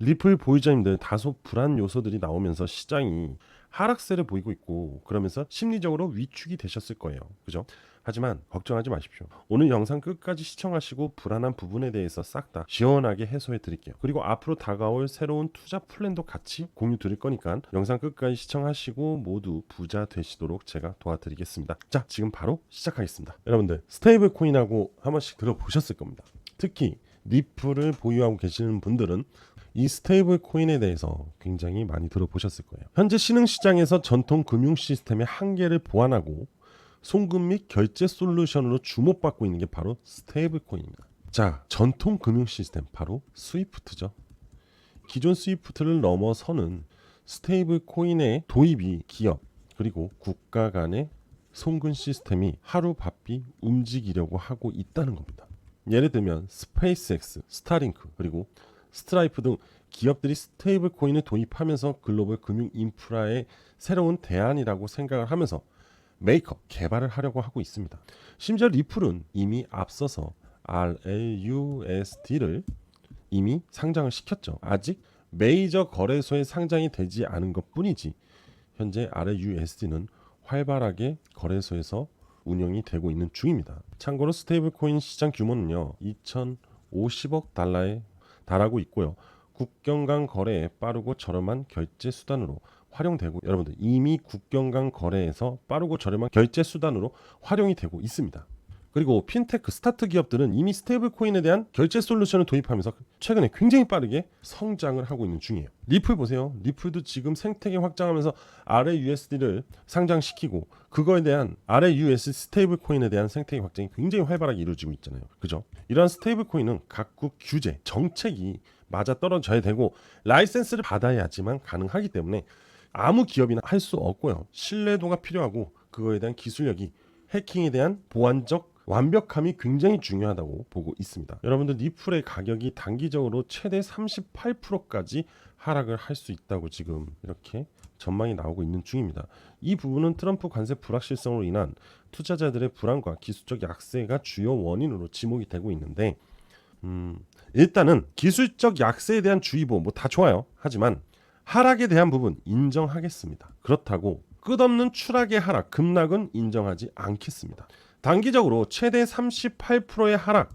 리플 보유자님들 다소 불안 요소들이 나오면서 시장이 하락세를 보이고 있고 그러면서 심리적으로 위축이 되셨을 거예요. 그죠? 하지만 걱정하지 마십시오. 오늘 영상 끝까지 시청하시고 불안한 부분에 대해서 싹 다 시원하게 해소해 드릴게요. 그리고 앞으로 다가올 새로운 투자 플랜도 같이 공유 드릴 거니까 영상 끝까지 시청하시고 모두 부자 되시도록 제가 도와드리겠습니다. 자, 지금 바로 시작하겠습니다. 여러분들 스테이블 코인하고 한 번씩 들어보셨을 겁니다. 특히 리플을 보유하고 계시는 분들은 이 스테이블 코인에 대해서 굉장히 많이 들어보셨을 거예요. 현재 신흥 시장에서 전통 금융 시스템의 한계를 보완하고 송금 및 결제 솔루션으로 주목받고 있는 게 바로 스테이블 코인입니다. 자, 전통 금융 시스템 바로 스위프트죠. 기존 스위프트를 넘어서는 스테이블 코인의 도입이 기업 그리고 국가 간의 송금 시스템이 하루 바삐 움직이려고 하고 있다는 겁니다. 예를 들면 스페이스X, 스타링크 그리고 스트라이프 등 기업들이 스테이블 코인을 도입하면서 글로벌 금융 인프라의 새로운 대안이라고 생각을 하면서 메이커 개발을 하려고 하고 있습니다. 심지어 리플은 이미 앞서서 RLUSD를 이미 상장을 시켰죠. 아직 메이저 거래소에 상장이 되지 않은 것 뿐이지 현재 RLUSD는 활발하게 거래소에서 운영이 되고 있는 중입니다. 참고로 스테이블 코인 시장 규모는요. 2,050억 달러에 달하고 있고요. 국경 간 거래에 빠르고 저렴한 결제 수단으로 활용되고 여러분들 이미 국경 간 거래에서 빠르고 저렴한 결제 수단으로 활용이 되고 있습니다. 그리고 핀테크 스타트 기업들은 이미 스테이블 코인에 대한 결제 솔루션을 도입하면서 최근에 굉장히 빠르게 성장을 하고 있는 중이에요. 리플 보세요. 리플도 지금 생태계 확장하면서 RAUSD를 상장시키고 그거에 대한 RAUSD 스테이블 코인에 대한 생태계 확장이 굉장히 활발하게 이루어지고 있잖아요. 그죠? 이러한 스테이블 코인은 각국 규제, 정책이 맞아 떨어져야 되고 라이센스를 받아야지만 가능하기 때문에 아무 기업이나 할 수 없고요. 신뢰도가 필요하고 그거에 대한 기술력이 해킹에 대한 보안적 완벽함이 굉장히 중요하다고 보고 있습니다. 여러분들 리플의 가격이 단기적으로 최대 38%까지 하락을 할 수 있다고 지금 이렇게 전망이 나오고 있는 중입니다. 이 부분은 트럼프 관세 불확실성으로 인한 투자자들의 불안과 기술적 약세가 주요 원인으로 지목이 되고 있는데 음, 일단은 기술적 약세에 대한 주의보 뭐 다 좋아요. 하지만 하락에 대한 부분 인정하겠습니다. 그렇다고 끝없는 추락의 하락, 급락은 인정하지 않겠습니다. 단기적으로 최대 38%의 하락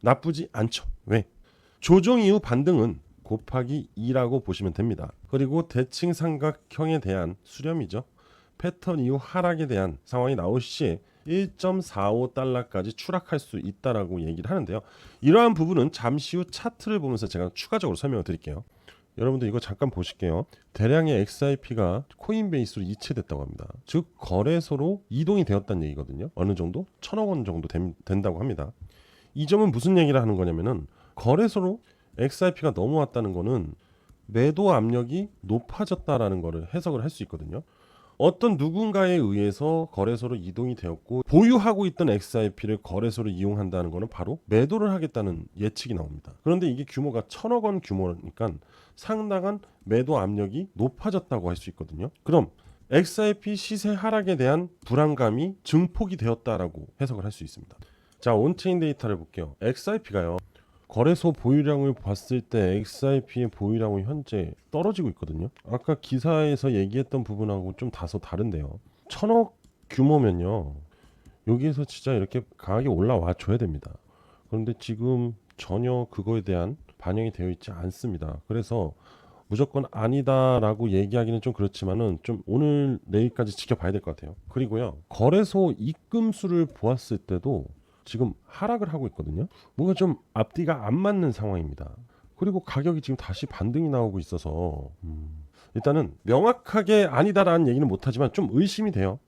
나쁘지 않죠. 왜? 조정 이후 반등은 곱하기 2라고 보시면 됩니다. 그리고 대칭 삼각형에 대한 수렴이죠. 패턴 이후 하락에 대한 상황이 나올 시에 1.45달러까지 추락할 수 있다라고 얘기를 하는데요. 이러한 부분은 잠시 후 차트를 보면서 제가 추가적으로 설명을 드릴게요. 여러분들 이거 잠깐 보실게요. 대량의 XIP가 코인베이스로 이체됐다고 합니다. 즉 거래소로 이동이 되었다는 얘기거든요. 어느 정도? 천억 원 정도 된, 된다고 합니다. 이 점은 무슨 얘기를 하는 거냐면은 거래소로 XIP가 넘어왔다는 거는 매도 압력이 높아졌다라는 거를 해석을 할 수 있거든요. 어떤 누군가에 의해서 거래소로 이동이 되었고 보유하고 있던 XIP를 거래소로 이용한다는 것은 바로 매도를 하겠다는 예측이 나옵니다. 그런데 이게 규모가 천억 원 규모니까 상당한 매도 압력이 높아졌다고 할 수 있거든요. 그럼 XIP 시세 하락에 대한 불안감이 증폭이 되었다라고 해석을 할 수 있습니다. 자, 온체인 데이터를 볼게요. XIP가요. 거래소 보유량을 봤을 때 XIP의 보유량은 현재 떨어지고 있거든요. 아까 기사에서 얘기했던 부분하고 좀 다소 다른데요. 천억 규모면요. 여기에서 진짜 이렇게 강하게 올라와 줘야 됩니다. 그런데 지금 전혀 그거에 대한 반영이 되어 있지 않습니다. 그래서 무조건 아니다라고 얘기하기는 좀 그렇지만은 좀 오늘 내일까지 지켜봐야 될 것 같아요. 그리고요. 거래소 입금 수를 보았을 때도 지금 하락을 하고 있거든요. 뭔가 좀 앞뒤가 안 맞는 상황입니다. 그리고 가격이 지금 다시 반등이 나오고 있어서 음, 일단은 명확하게 아니다라는 얘기는 못하지만 좀 의심이 돼요.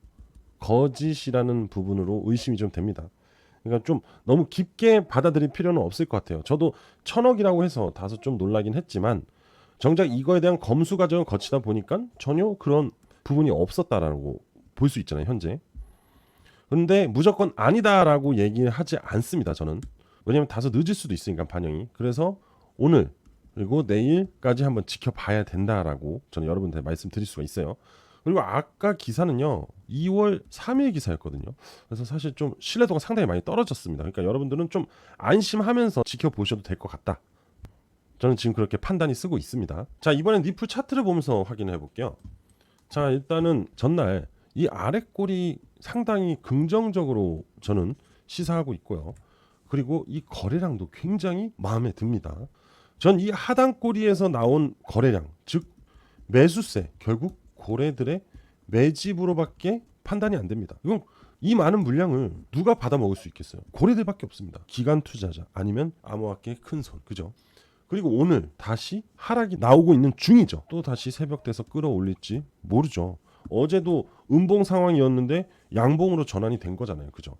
거짓이라는 부분으로 의심이 좀 됩니다. 그러니까 좀 너무 깊게 받아들일 필요는 없을 것 같아요. 저도 천억이라고 해서 다소 좀 놀라긴 했지만 정작 이거에 대한 검수 과정을 거치다 보니까 전혀 그런 부분이 없었다라고 볼 수 있잖아요. 현재. 근데 무조건 아니다라고 얘기를 하지 않습니다. 저는 왜냐하면 다소 늦을 수도 있으니까 반영이. 그래서 오늘 그리고 내일까지 한번 지켜봐야 된다라고 저는 여러분들 말씀드릴 수가 있어요. 그리고 아까 기사는요 2월 3일 기사였거든요. 그래서 사실 좀 신뢰도가 상당히 많이 떨어졌습니다. 그러니까 여러분들은 좀 안심하면서 지켜보셔도 될 것 같다. 저는 지금 그렇게 판단이 쓰고 있습니다. 자 이번엔 니플 차트를 보면서 확인해 볼게요. 자 일단은 전날 이 아래 꼴이 상당히 긍정적으로 저는 시사하고 있고요. 그리고 이 거래량도 굉장히 마음에 듭니다. 전 이 하단 꼬리에서 나온 거래량, 즉 매수세, 결국 고래들의 매집으로밖에 판단이 안 됩니다. 이건 이 많은 물량을 누가 받아 먹을 수 있겠어요? 고래들밖에 없습니다. 기관 투자자 아니면 암호화폐의 큰 손, 그죠? 그리고 오늘 다시 하락이 나오고 있는 중이죠. 또 다시 새벽 돼서 끌어올릴지 모르죠. 어제도 음봉 상황이었는데 양봉으로 전환이 된 거잖아요. 그죠?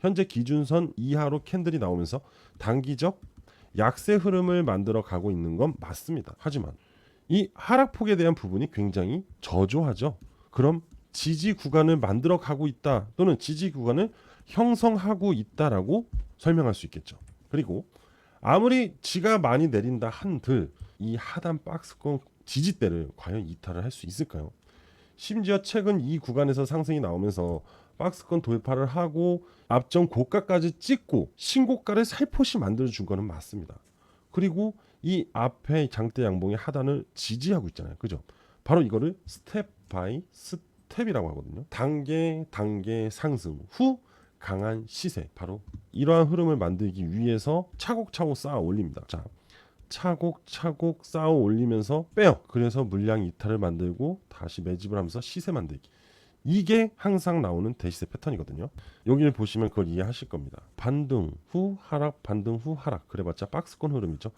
현재 기준선 이하로 캔들이 나오면서 단기적 약세 흐름을 만들어 가고 있는 건 맞습니다. 하지만 이 하락폭에 대한 부분이 굉장히 저조하죠. 그럼 지지 구간을 만들어 가고 있다 또는 지지 구간을 형성하고 있다라고 설명할 수 있겠죠. 그리고 아무리 지가 많이 내린다 한들 이 하단 박스권 지지대를 과연 이탈을 할 수 있을까요? 심지어 최근 이 구간에서 상승이 나오면서 박스권 돌파를 하고 앞전 고가까지 찍고 신고가를 살포시 만들어 준 거는 맞습니다. 그리고 이 앞에 장대 양봉의 하단을 지지하고 있잖아요. 그죠? 바로 이거를 스텝 바이 스텝이라고 하거든요. 단계 단계 상승 후 강한 시세 바로 이러한 흐름을 만들기 위해서 차곡차곡 쌓아 올립니다. 자, 차곡차곡 쌓아 올리면서 빼요. 그래서 물량 이탈을 만들고 다시 매집을 하면서 시세 만들기. 이게 항상 나오는 대시세 패턴이거든요. 여기를 보시면 그걸 이해하실 겁니다. 반등 후 하락, 반등 후 하락. 그래봤자 박스권 흐름이죠.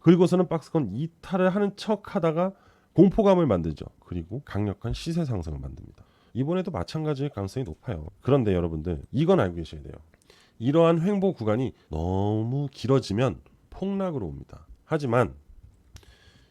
그리고서는 박스권 이탈을 하는 척 하다가 공포감을 만들죠. 그리고 강력한 시세 상승을 만듭니다. 이번에도 마찬가지일 가능성이 높아요. 그런데 여러분들 이건 알고 계셔야 돼요. 이러한 횡보 구간이 너무 길어지면 폭락으로 옵니다. 하지만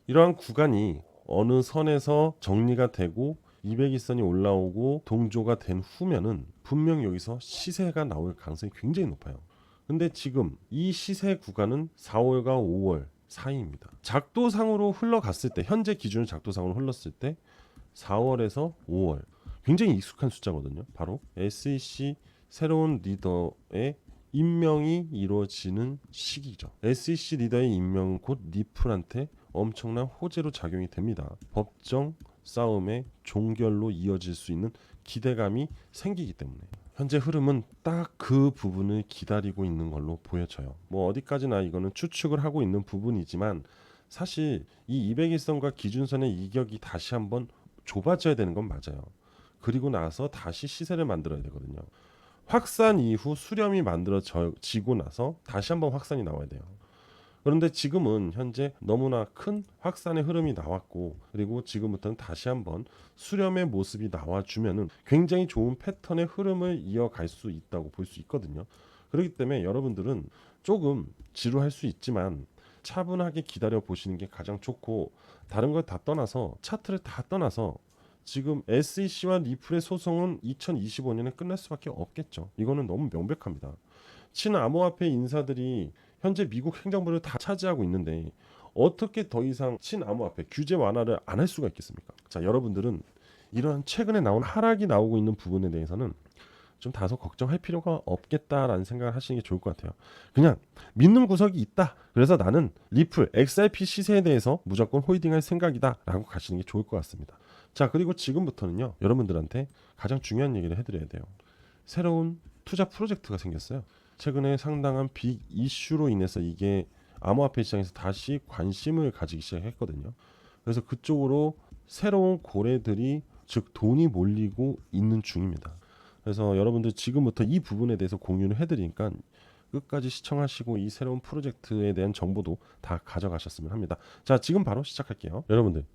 이러한 구간이 어느 선에서 정리가 되고 200일선이 올라오고 동조가 된 후면은 분명 여기서 시세가 나올 가능성이 굉장히 높아요. 근데 지금 이 시세 구간은 4월과 5월 사이입니다. 작도상으로 흘러갔을 때 현재 기준을 작도상으로 흘렀을 때 4월에서 5월 굉장히 익숙한 숫자거든요. 바로 SEC 새로운 리더의 임명이 이루어지는 시기죠. SEC 리더의 임명은 곧 니플한테 엄청난 호재로 작용이 됩니다. 법정 싸움의 종결로 이어질 수 있는 기대감이 생기기 때문에 현재 흐름은 딱 그 부분을 기다리고 있는 걸로 보여져요. 뭐 어디까지나 이거는 추측을 하고 있는 부분이지만 사실 이 200일선과 기준선의 이격이 다시 한번 좁아져야 되는 건 맞아요. 그리고 나서 다시 시세를 만들어야 되거든요. 확산 이후 수렴이 만들어지고 나서 다시 한번 확산이 나와야 돼요. 그런데 지금은 현재 너무나 큰 확산의 흐름이 나왔고 그리고 지금부터는 다시 한번 수렴의 모습이 나와주면은 굉장히 좋은 패턴의 흐름을 이어갈 수 있다고 볼 수 있거든요. 그렇기 때문에 여러분들은 조금 지루할 수 있지만 차분하게 기다려 보시는 게 가장 좋고 다른 걸 다 떠나서 차트를 다 떠나서 지금 SEC와 리플의 소송은 2025년에 끝날 수밖에 없겠죠. 이거는 너무 명백합니다. 친암호화폐 인사들이 현재 미국 행정부를 다 차지하고 있는데 어떻게 더 이상 친암호화폐 규제 완화를 안 할 수가 있겠습니까? 자, 여러분들은 이런 최근에 나온 하락이 나오고 있는 부분에 대해서는 좀 다소 걱정할 필요가 없겠다라는 생각을 하시는 게 좋을 것 같아요. 그냥 믿는 구석이 있다. 그래서 나는 리플, XRP 시세에 대해서 무조건 홀딩할 생각이다라고 가시는 게 좋을 것 같습니다. 자, 그리고 지금부터는요. 여러분들한테 가장 중요한 얘기를 해드려야 돼요. 새로운 투자 프로젝트가 생겼어요. 최근에 상당한 빅 이슈로 인해서 이게 암호화폐 시장에서 다시 관심을 가지기 시작했거든요. 그래서 그쪽으로 새로운 고래들이 즉 돈이 몰리고 있는 중입니다. 그래서 여러분들 지금부터 이 부분에 대해서 공유를 해드리니까 끝까지 시청하시고 이 새로운 프로젝트에 대한 정보도 다 가져가셨으면 합니다. 자, 지금 바로 시작할게요. 여러분들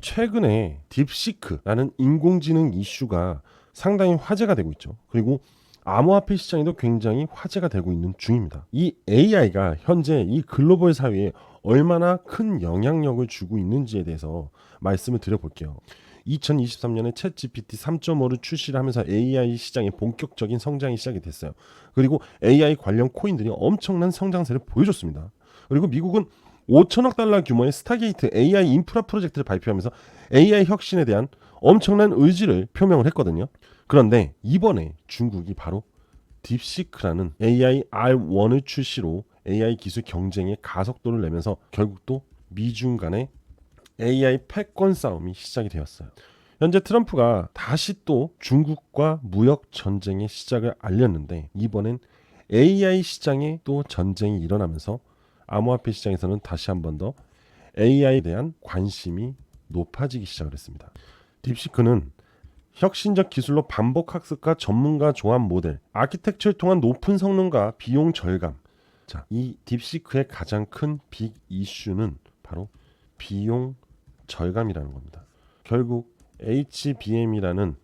최근에 딥시크라는 인공지능 이슈가 상당히 화제가 되고 있죠. 그리고 암호화폐 시장에도 굉장히 화제가 되고 있는 중입니다. 이 AI가 현재 이 글로벌 사회에 얼마나 큰 영향력을 주고 있는지에 대해서 말씀을 드려볼게요. 2023년에 챗 GPT 3.5를 출시를 하면서 AI 시장의 본격적인 성장이 시작이 됐어요. 그리고 AI 관련 코인들이 엄청난 성장세를 보여줬습니다. 그리고 미국은 5천억 달러 규모의 스타게이트 AI 인프라 프로젝트를 발표하면서 AI 혁신에 대한 엄청난 의지를 표명을 했거든요. 그런데 이번에 중국이 바로 딥시크라는 AI R1을 출시로 AI 기술 경쟁에 가속도를 내면서 결국 또 미중 간의 AI 패권 싸움이 시작이 되었어요. 현재 트럼프가 다시 또 중국과 무역 전쟁의 시작을 알렸는데 이번엔 AI 시장에 또 전쟁이 일어나면서 암호화폐 시장에서는 다시 한 번 더 AI에 대한 관심이 높아지기 시작을 했습니다. 딥시크는 혁신적 기술로 반복 학습과 전문가 조합 모델, 아키텍처를 통한 높은 성능과 비용 절감. 자, 이 딥시크의 가장 큰 빅 이슈는 바로 비용 절감이라는 겁니다. 결국 HBM이라는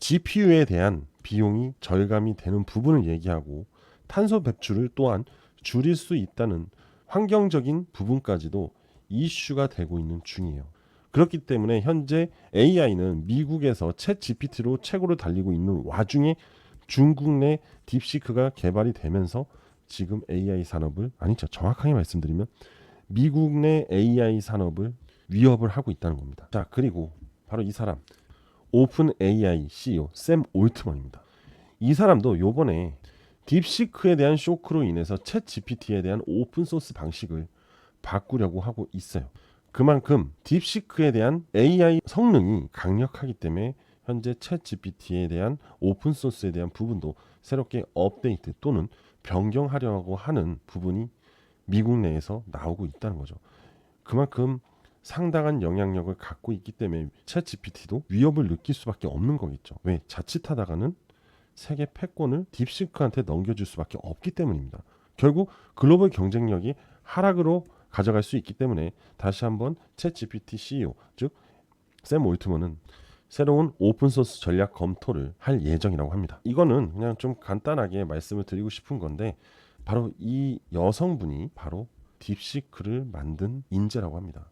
GPU에 대한 비용이 절감이 되는 부분을 얘기하고 탄소 배출을 또한 줄일 수 있다는 환경적인 부분까지도 이슈가 되고 있는 중이에요. 그렇기 때문에 현재 AI는 미국에서 챗 GPT로 최고로 달리고 있는 와중에 중국 내 딥시크가 개발이 되면서 지금 AI 산업을 아니죠 정확하게 말씀드리면 미국 내 AI 산업을 위협을 하고 있다는 겁니다. 자 그리고 바로 이 사람 오픈 AI CEO 샘 올트먼입니다. 이 사람도 요번에 딥시크에 대한 쇼크로 인해서 챗 GPT에 대한 오픈 소스 방식을 바꾸려고 하고 있어요. 그만큼 딥시크에 대한 AI 성능이 강력하기 때문에 현재 챗 GPT에 대한 오픈 소스에 대한 부분도 새롭게 업데이트 또는 변경하려고 하는 부분이 미국 내에서 나오고 있다는 거죠. 그만큼 상당한 영향력을 갖고 있기 때문에 챗 GPT도 위협을 느낄 수밖에 없는 거겠죠. 왜? 자칫하다가는 세계 패권을 딥시크한테 넘겨줄 수밖에 없기 때문입니다. 결국 글로벌 경쟁력이 하락으로 가져갈 수 있기 때문에 다시 한번 챗 GPT CEO 즉샘 올트먼은 새로운 오픈 소스 전략 검토를 할 예정이라고 합니다. 이거는 그냥 좀 간단하게 말씀을 드리고 싶은 건데 바로 이 여성분이 바로 딥시크를 만든 인재라고 합니다.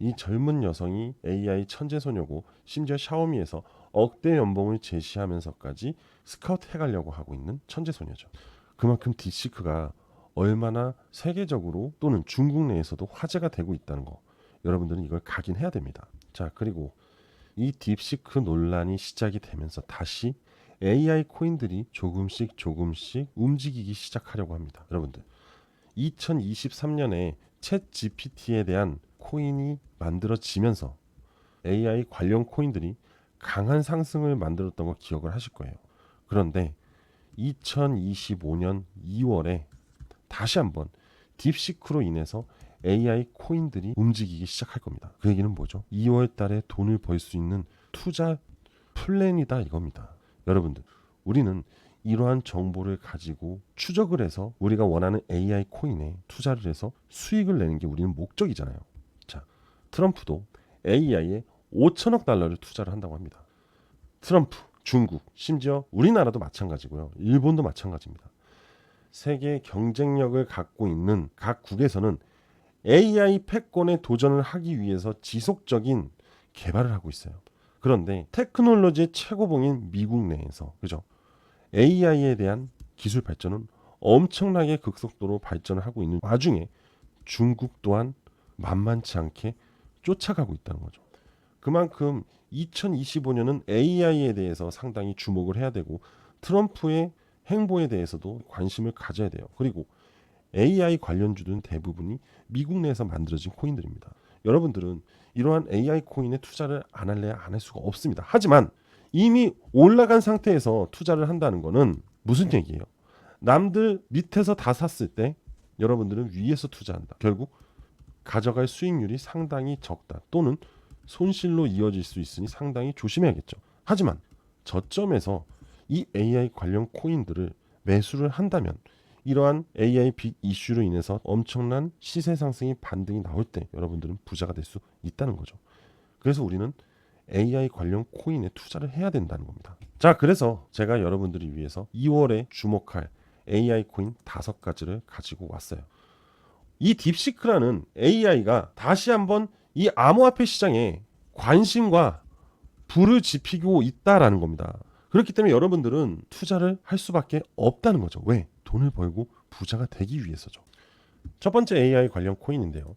이 젊은 여성이 AI 천재 소녀고 심지어 샤오미에서 억대 연봉을 제시하면서까지 스카우트 해가려고 하고 있는 천재 소녀죠. 그만큼 딥시크가 얼마나 세계적으로 또는 중국 내에서도 화제가 되고 있다는 거 여러분들은 이걸 각인해야 됩니다. 자 그리고 이 딥시크 논란이 시작이 되면서 다시 AI 코인들이 조금씩 조금씩 움직이기 시작하려고 합니다. 여러분들 2023년에 챗 GPT에 대한 코인이 만들어지면서 AI 관련 코인들이 강한 상승을 만들었던 거 기억을 하실 거예요. 그런데 2025년 2월에 다시 한번 딥시크로 인해서 AI 코인들이 움직이기 시작할 겁니다. 그 얘기는 뭐죠? 2월 달에 돈을 벌 수 있는 투자 플랜이다 이겁니다. 여러분들, 우리는 이러한 정보를 가지고 추적을 해서 우리가 원하는 AI 코인에 투자를 해서 수익을 내는 게 우리는 목적이잖아요. 자, 트럼프도 AI에 5천억 달러를 투자를 한다고 합니다. 트럼프, 중국, 심지어 우리나라도 마찬가지고요. 일본도 마찬가지입니다. 세계 경쟁력을 갖고 있는 각 국에서는 AI 패권에 도전을 하기 위해서 지속적인 개발을 하고 있어요. 그런데 테크놀로지의 최고봉인 미국 내에서 그죠? AI에 대한 기술 발전은 엄청나게 극속도로 발전을 하고 있는 와중에 중국 또한 만만치 않게 쫓아가고 있다는 거죠. 그만큼 2025년은 AI에 대해서 상당히 주목을 해야 되고 트럼프의 행보에 대해서도 관심을 가져야 돼요. 그리고 AI 관련주들은 대부분이 미국 내에서 만들어진 코인들입니다. 여러분들은 이러한 AI 코인에 투자를 안 할래야 안 할 수가 없습니다. 하지만 이미 올라간 상태에서 투자를 한다는 거는 무슨 얘기예요? 남들 밑에서 다 샀을 때 여러분들은 위에서 투자한다. 결국 가져갈 수익률이 상당히 적다. 또는 손실로 이어질 수 있으니 상당히 조심해야겠죠. 하지만 저점에서 이 AI 관련 코인들을 매수를 한다면 이러한 AI 빅 이슈로 인해서 엄청난 시세 상승이 반등이 나올 때 여러분들은 부자가 될 수 있다는 거죠. 그래서 우리는 AI 관련 코인에 투자를 해야 된다는 겁니다. 자, 그래서 제가 여러분들을 위해서 2월에 주목할 AI 코인 다섯 가지를 가지고 왔어요. 이 딥시크라는 AI가 다시 한번 이 암호화폐 시장에 관심과 불을 지피고 있다라는 겁니다. 그렇기 때문에 여러분들은 투자를 할 수밖에 없다는 거죠. 왜? 돈을 벌고 부자가 되기 위해서죠. 첫 번째 AI 관련 코인인데요.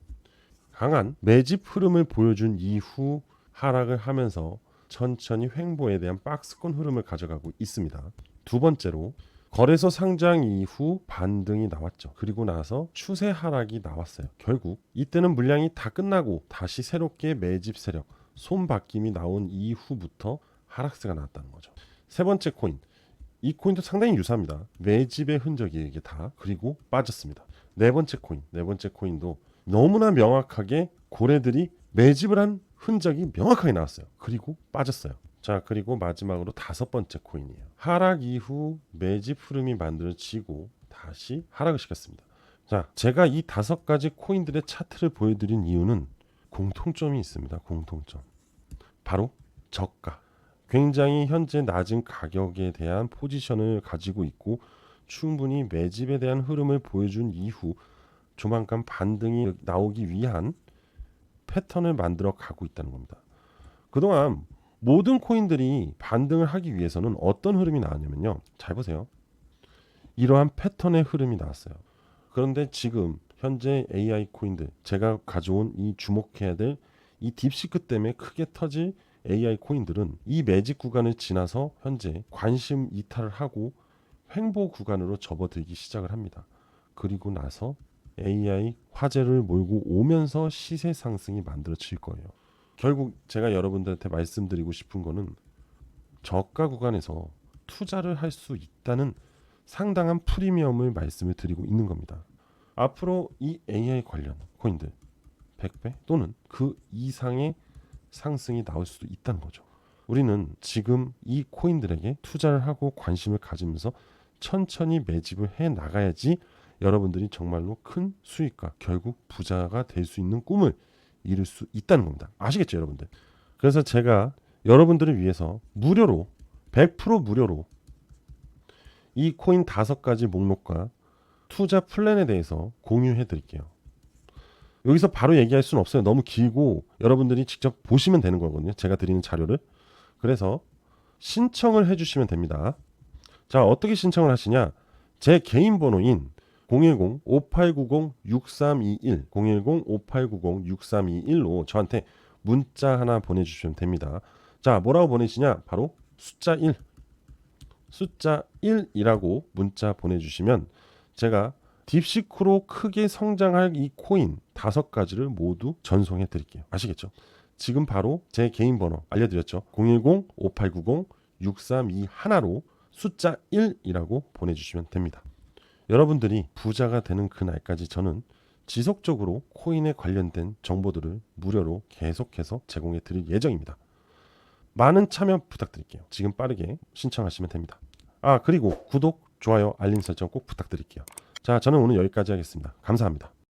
강한 매집 흐름을 보여준 이후 하락을 하면서 천천히 횡보에 대한 박스권 흐름을 가져가고 있습니다. 두 번째로 거래소 상장 이후 반등이 나왔죠. 그리고 나서 추세 하락이 나왔어요. 결국 이때는 물량이 다 끝나고 다시 새롭게 매집 세력, 손바뀜이 나온 이후부터 하락세가 나왔다는 거죠. 세 번째 코인. 이 코인도 상당히 유사합니다. 매집의 흔적이 이게 다 그리고 빠졌습니다. 네 번째 코인. 네 번째 코인도 너무나 명확하게 고래들이 매집을 한 흔적이 명확하게 나왔어요. 그리고 빠졌어요. 자, 그리고 마지막으로 다섯 번째 코인이에요. 하락 이후 매집 흐름이 만들어지고 다시 하락을 시켰습니다. 자, 제가 이 다섯 가지 코인들의 차트를 보여드린 이유는 공통점이 있습니다. 공통점. 바로 저가. 굉장히 현재 낮은 가격에 대한 포지션을 가지고 있고 충분히 매집에 대한 흐름을 보여준 이후 조만간 반등이 나오기 위한 패턴을 만들어 가고 있다는 겁니다. 그동안 모든 코인들이 반등을 하기 위해서는 어떤 흐름이 나왔냐면요. 잘 보세요. 이러한 패턴의 흐름이 나왔어요. 그런데 지금 현재 AI 코인들 제가 가져온 이 주목해야 될 이 딥시크 때문에 크게 터질 AI 코인들은 이 매직 구간을 지나서 현재 관심 이탈을 하고 횡보 구간으로 접어들기 시작을 합니다. 그리고 나서 AI 화제를 몰고 오면서 시세 상승이 만들어질 거예요. 결국 제가 여러분들한테 말씀드리고 싶은 거는 저가 구간에서 투자를 할 수 있다는 상당한 프리미엄을 말씀을 드리고 있는 겁니다. 앞으로 이 AI 관련 코인들 100배 또는 그 이상의 상승이 나올 수도 있다는 거죠. 우리는 지금 이 코인들에게 투자를 하고 관심을 가지면서 천천히 매집을 해 나가야지 여러분들이 정말로 큰 수익과 결국 부자가 될 수 있는 꿈을 이룰 수 있다는 겁니다. 아시겠죠, 여러분들? 그래서 제가 여러분들을 위해서 무료로 100% 무료로 이 코인 다섯 가지 목록과 투자 플랜에 대해서 공유해 드릴게요. 여기서 바로 얘기할 수는 없어요. 너무 길고 여러분들이 직접 보시면 되는 거거든요. 제가 드리는 자료를. 그래서 신청을 해 주시면 됩니다. 자, 어떻게 신청을 하시냐? 제 개인 번호인 010-5890-6321 010-5890-6321로 저한테 문자 하나 보내주시면 됩니다. 자, 뭐라고 보내시냐? 바로 숫자 1 숫자 1이라고 문자 보내주시면 제가 딥시크로 크게 성장할 이 코인 다섯 가지를 모두 전송해 드릴게요. 아시겠죠? 지금 바로 제 개인 번호 알려드렸죠. 010-5890-6321로 숫자 1이라고 보내주시면 됩니다. 여러분들이 부자가 되는 그날까지 저는 지속적으로 코인에 관련된 정보들을 무료로 계속해서 제공해 드릴 예정입니다. 많은 참여 부탁드릴게요. 지금 빠르게 신청하시면 됩니다. 아, 그리고 구독, 좋아요, 알림 설정 꼭 부탁드릴게요. 자, 저는 오늘 여기까지 하겠습니다. 감사합니다.